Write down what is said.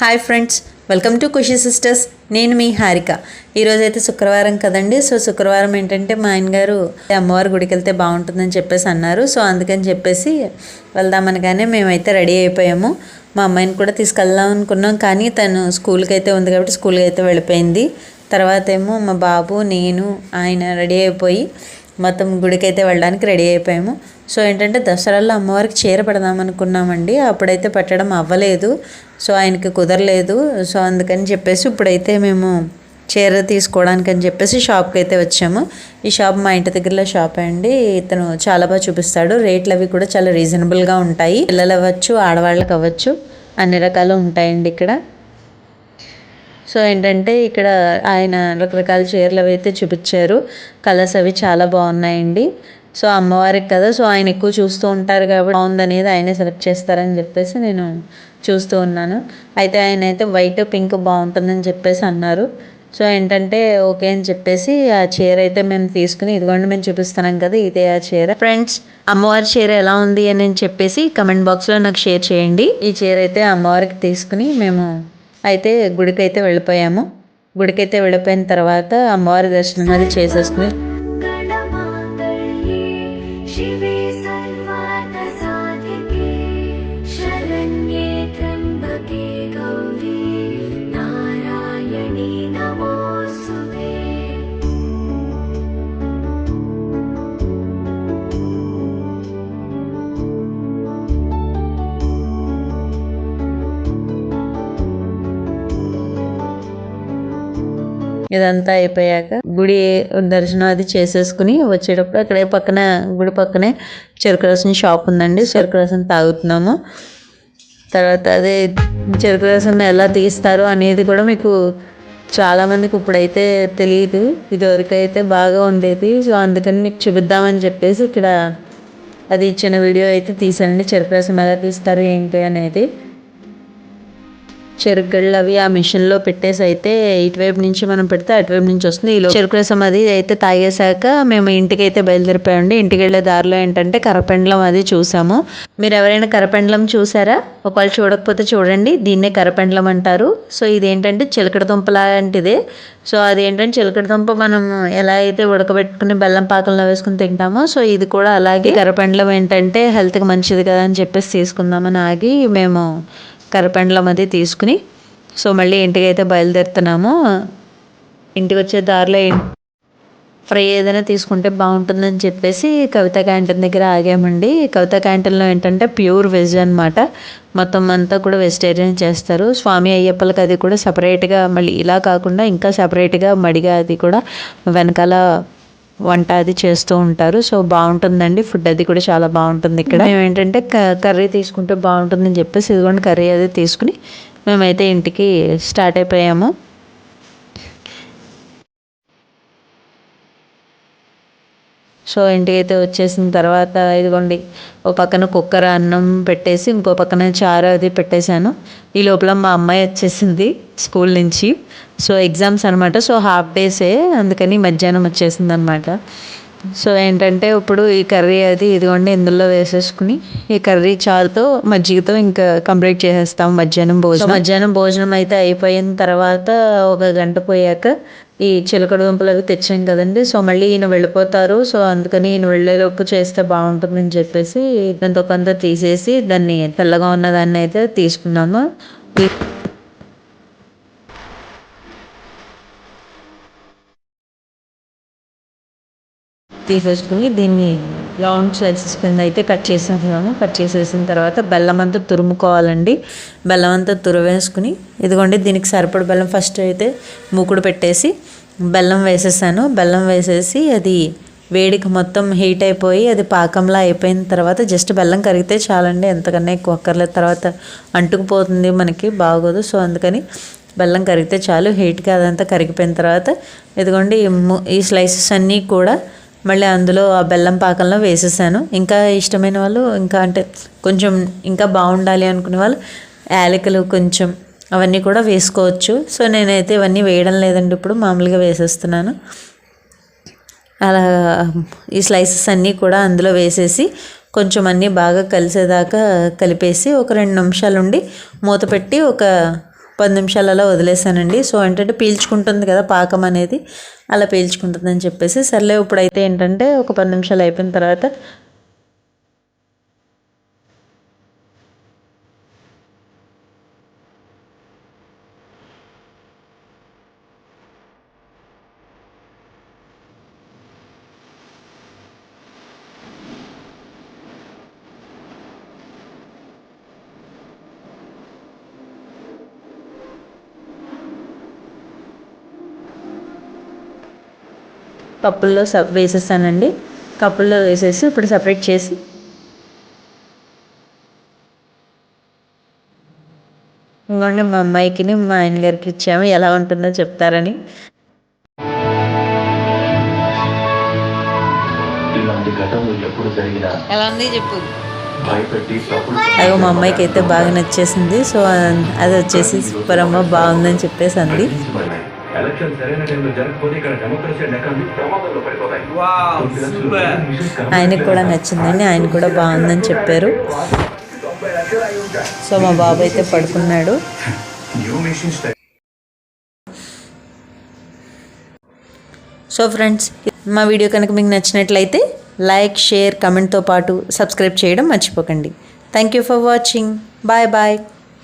Hi friends welcome to Khushi sisters. నేను మీ హారిక. ఈరోజైతే శుక్రవారం కదండి సో శుక్రవారం ఏంటంటే మా ఆయన గారు అమ్మవారి గుడికి వెళ్తే బాగుంటుందని చెప్పేసి అన్నారు. సో అందుకని చెప్పేసి వెళ్దామనగానే మేమైతే రెడీ అయిపోయాము. మా అమ్మాయిని కూడా తీసుకెళ్దాం అనుకున్నాం కానీ తను స్కూల్కి అయితే ఉంది కాబట్టి స్కూల్కి అయితే వెళ్ళిపోయింది. తర్వాత ఏమో మా బాబు నేను ఆయన రెడీ అయిపోయి మొత్తం గుడికైతే వెళ్ళడానికి రెడీ అయిపోయాము. సో ఏంటంటే దసరాలో అమ్మవారికి చీర పెడదాం అనుకున్నామండి అప్పుడైతే పెట్టడం అవ్వలేదు. సో ఆయనకి కుదరలేదు. సో అందుకని చెప్పేసి ఇప్పుడైతే మేము చీర తీసుకోవడానికి అని చెప్పేసి షాప్కి అయితే వచ్చాము. ఈ షాప్ మా ఇంటి దగ్గరలో షాప్ అండి. ఇతను చాలా బాగా చూపిస్తాడు. రేట్లు అవి కూడా చాలా రీజనబుల్గా ఉంటాయి. పిల్లలు అవ్వచ్చు ఆడవాళ్ళకి అవ్వచ్చు అన్ని రకాలు ఉంటాయండి ఇక్కడ. సో ఏంటంటే ఇక్కడ ఆయన రకరకాల చీరలు అవి అయితే చూపించారు. కలర్స్ అవి చాలా బాగున్నాయండి. సో అమ్మవారికి కదా సో ఆయన ఎక్కువ చూస్తూ ఉంటారు కాబట్టి బాగుందనేది ఆయనే సెలెక్ట్ చేస్తారని చెప్పేసి నేను చూస్తూ ఉన్నాను. అయితే ఆయన అయితే వైట్ పింక్ బాగుంటుందని చెప్పేసి అన్నారు. సో ఏంటంటే ఓకే అని చెప్పేసి ఆ చీర అయితే మేము తీసుకుని ఇదిగోండి మేము చూపిస్తున్నాం కదా ఇదే ఆ చీర. ఫ్రెండ్స్ అమ్మవారి చీర ఎలా ఉంది అని చెప్పేసి కమెంట్ బాక్స్లో నాకు షేర్ చేయండి. ఈ చీర అయితే అమ్మవారికి తీసుకుని మేము అయితే గుడికైతే వెళ్ళిపోయాము. గుడికైతే వెళ్ళిపోయిన తర్వాత అమ్మవారి దర్శనం అది చేసేసుకుని ఇదంతా అయిపోయాక గుడి దర్శనం అది చేసేసుకుని వచ్చేటప్పుడు అక్కడే పక్కన గుడి పక్కనే చెరుకు రసం షాప్ ఉందండి. చెరుకు రసం తాగుతున్నాము. తర్వాత అదే చెరుకు రసం ఎలా తీస్తారు అనేది కూడా మీకు చాలామందికి ఇప్పుడైతే తెలియదు ఇదివరకు అయితే బాగా ఉండేది. సో అందుకని మీకు చూపిద్దామని చెప్పేసి ఇక్కడ అది ఇచ్చిన వీడియో అయితే తీసానండి చెరుకు రసం ఎలా తీస్తారు ఏంటి అనేది. చెరుకు గళ్ళు అవి ఆ మిషన్లో పెట్టేసి అయితే ఇటువైపు నుంచి మనం పెడితే అటువైపు నుంచి వస్తుంది. ఈ చెరుకు రసం అది అయితే తాగేశాక మేము ఇంటికి అయితే బయలుదేరిపోయాండి ఇంటికి వెళ్ళే దారిలో ఏంటంటే కరపెండలం అది చూసాము. మీరు ఎవరైనా కరపెండలం చూసారా? ఒకవేళ చూడకపోతే చూడండి. దీన్నే కరపెండలం అంటారు. సో ఇదేంటంటే చిలకడ దుంప లాంటిదే. సో అది ఏంటంటే చిలకడ దుంప మనం ఎలా అయితే ఉడకబెట్టుకుని బెల్లం పాకంలో వేసుకుని తింటామో సో ఇది కూడా అలాగే. కరపెండలం ఏంటంటే హెల్త్కి మంచిది కదా అని చెప్పేసి తీసుకుందామని ఆగి మేము కరపెండలం అది తీసుకుని సో మళ్ళీ ఇంటికి అయితే బయలుదేరుతున్నాము. ఇంటికి వచ్చే దారిలో ఫ్రై ఏదైనా తీసుకుంటే బాగుంటుందని చెప్పేసి కవిత క్యాంటీన్ దగ్గర ఆగామండి. కవిత క్యాంటీన్లో ఏంటంటే ప్యూర్ వెజ్ అనమాట మొత్తం అంతా కూడా వెజిటేరియన్ చేస్తారు. స్వామి అయ్యప్పలకి అది కూడా సపరేట్గా మళ్ళీ ఇలా కాకుండా ఇంకా సపరేట్గా మడిగా అది కూడా వెనకాల వంట అది చేస్తూ ఉంటారు. సో బాగుంటుందండి. ఫుడ్ అది కూడా చాలా బాగుంటుంది ఇక్కడ. మేము ఏంటంటే క- కర్రీ తీసుకుంటే బాగుంటుందని చెప్పేసి ఇదిగోండి కర్రీ అది తీసుకుని మేమైతే ఇంటికి స్టార్ట్ అయిపోయాము. సో ఇంటికైతే వచ్చేసిన తర్వాత ఇదిగోండి ఒక పక్కన కుక్కర్ అన్నం పెట్టేసి ఇంకో పక్కన చారు అది పెట్టేశాను. ఈ లోపల మా అమ్మాయి వచ్చేసింది స్కూల్ నుంచి. సో ఎగ్జామ్స్ అనమాట సో హాఫ్ డేసే అందుకని మధ్యాహ్నం వచ్చేసింది అనమాట సో ఏంటంటే ఇప్పుడు ఈ కర్రీ అది ఇదిగోండి ఇందులో వేసేసుకుని ఈ కర్రీ చారుతో మజ్జిగతో ఇంకా కంప్లీట్ చేసేస్తాం మధ్యాహ్నం భోజనం. మధ్యాహ్నం భోజనం అయితే అయిపోయిన తర్వాత ఒక గంట పోయాక ఈ చిలకడ దుంపలు అవి తెచ్చాం కదండి. సో మళ్ళీ ఈయన వెళ్ళిపోతారు. సో అందుకని ఈయన వెళ్ళేలోపు చేస్తే బాగుంటుందని చెప్పేసి దాంతో కొంత తీసేసి దాన్ని తెల్లగా ఉన్న దాన్ని అయితే తీసుకున్నాము. తీసేసుకుని దీన్ని రౌండ్ స్లైసెస్ కింద అయితే కట్ చేసేసాము కట్ చేసేసిన తర్వాత బెల్లం అంతా తురుముకోవాలండి. బెల్లం అంతా తురవేసుకుని ఇదిగోండి దీనికి సరిపడ బెల్లం ఫస్ట్ అయితే మూకుడు పెట్టేసి బెల్లం వేసేసాను. బెల్లం వేసేసి అది వేడికి మొత్తం హీట్ అయిపోయి అది పాకంలా అయిపోయిన తర్వాత జస్ట్ బెల్లం కరిగితే చాలండి. ఎంతకన్నా ఎక్కువ అక్కర్లేదు. తర్వాత అంటుకుపోతుంది మనకి బాగోదు. సో అందుకని బెల్లం కరిగితే చాలు. హీట్గా అదంతా కరిగిపోయిన తర్వాత ఇదిగోండి ఈ స్లైసెస్ అన్నీ కూడా మళ్ళీ అందులో ఆ బెల్లం పాకంలో వేసేసాను. ఇంకా ఇష్టమైన వాళ్ళు ఇంకా అంటే కొంచెం ఇంకా బాగుండాలి అనుకునే వాళ్ళు యాలకులు కొంచెం అవన్నీ కూడా వేసుకోవచ్చు. సో నేనైతే ఇవన్నీ వేయడం లేదండి. ఇప్పుడు మామూలుగా వేసేస్తున్నాను. అలా ఈ స్లైసెస్ అన్నీ కూడా అందులో వేసేసి కొంచెం అన్నీ బాగా కలిసేదాకా కలిపేసి ఒక రెండు నిమిషాలు ఉండి మూత పెట్టి ఒక పది నిమిషాలలో వదిలేసానండి. సో ఏంటంటే పీల్చుకుంటుంది కదా పాకం అనేది అలా పీల్చుకుంటుందని చెప్పేసి సర్లే ఇప్పుడైతే ఏంటంటే ఒక పది నిమిషాలు అయిపోయిన తర్వాత కప్పుల్లో సబ్ వేసేసానండి కప్పుల్లో వేసేసి ఇప్పుడు సపరేట్ చేసి ఇంకోండి మా అమ్మాయికి మా ఆయన గారికి ఇచ్చాము. ఎలా ఉంటుందో చెప్తారని. ఎలా ఉంది చెప్పు. మా అమ్మాయికి అయితే బాగా నచ్చేసింది. సో అది వచ్చేసి సూపర్ అమ్మ బాగుందని చెప్పేసి అంది. ఎలక్షన్ సరైన టైంలో జరగకపోతే ఇక్కడ డెమోక్రసీ అండ్ ప్రమాదంలో పడిపోతాయి. ఆయనకు కూడా నచ్చిందండి ఆయన కూడా బాగుందని చెప్పారు. సో మా బాబు అయితే పడుకున్నాడు. సో ఫ్రెండ్స్ మా వీడియో కనుక మీకు నచ్చినట్లయితే లైక్ షేర్ కమెంట్తో పాటు సబ్స్క్రైబ్ చేయడం మర్చిపోకండి. Thank you for watching bye bye